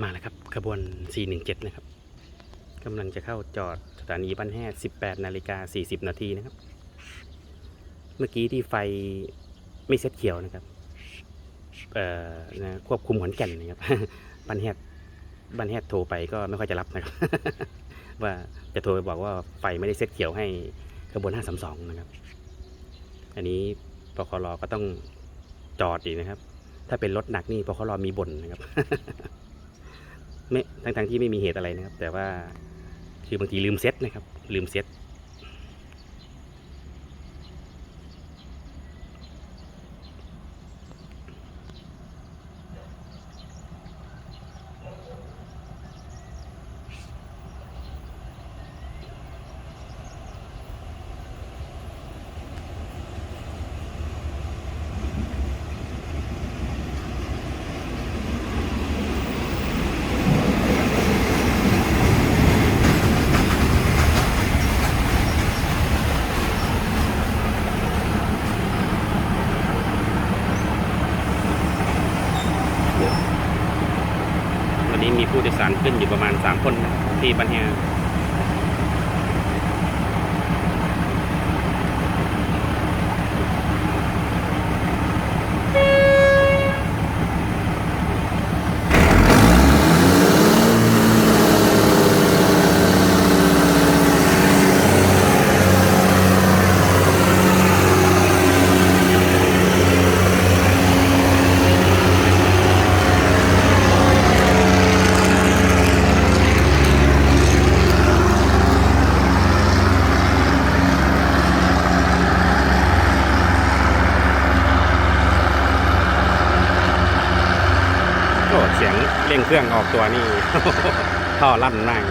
มาแล้วครับขบวน 417 นะครับกำลังจะเข้าจอดสถานีบ้านแฮด18 นาฬิกา 40 นาทีนะครับ เมื่อกี้ที่ไฟไม่เซ็ตเขียวนะครับเอ่อนะควบคุมขอนแก่นนะครับบ้านแฮดบ้านแฮดโทรไปก็ไม่ค่อยจะรับนะครับ ว่าจะโทรไปบอกว่าไฟไม่ได้เซ็ตเขียวให้ขบวน 532 นะครับ อันนี้ปครก็ต้องจอดอีกนะครับ ถ้าเป็นรถหนักนี่ปครมีบ่นนะครับ ไม่ทั้งๆที่ไม่มีเหตุอะไรนะครับ แต่ว่าคือบางทีลืมเซ็ตนะครับ ลืมเซ็ต วั นี้มีผู้โดยสารขึ้นอยู่ประมาณ 3 คนนะครับที่บันเฮียโอ้ เสียงเร่งเครื่องออกตัวนี่ ท่อลั่นมาก